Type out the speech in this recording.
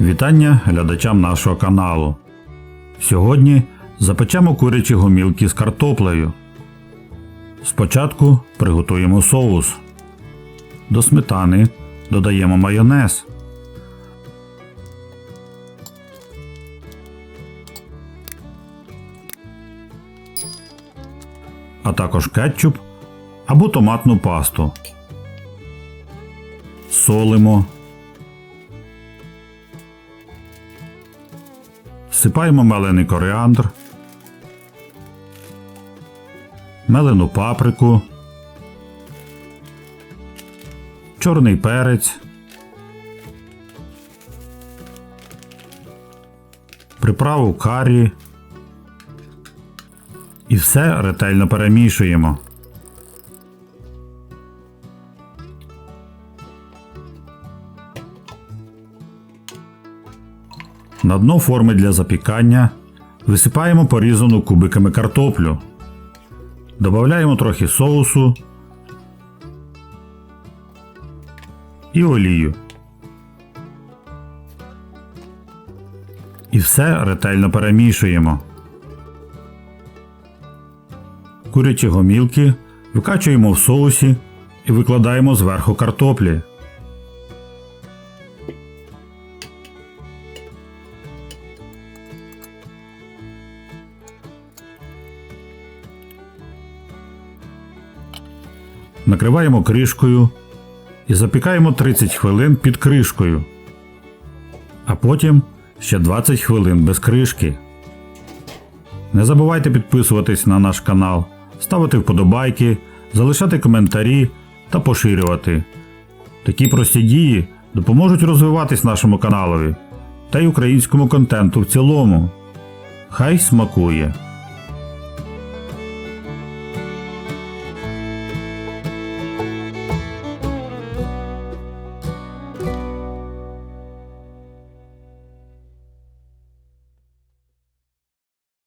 Вітання глядачам нашого каналу. Сьогодні запечемо курячі гомілки з картоплею. Спочатку приготуємо соус. До сметани додаємо майонез. А також кетчуп або томатну пасту. Солимо. Всипаємо мелений коріандр, мелену паприку, чорний перець, приправу карі і все ретельно перемішуємо. На дно форми для запікання висипаємо порізану кубиками картоплю. Додаємо трохи соусу і олію. І все ретельно перемішуємо. Курячі гомілки викачуємо в соусі і викладаємо зверху картоплі. Накриваємо кришкою і запікаємо 30 хвилин під кришкою. А потім ще 20 хвилин без кришки. Не забувайте підписуватись на наш канал, ставити вподобайки, залишати коментарі та поширювати. Такі прості дії допоможуть розвиватись нашому каналові та й українському контенту в цілому. Хай смакує!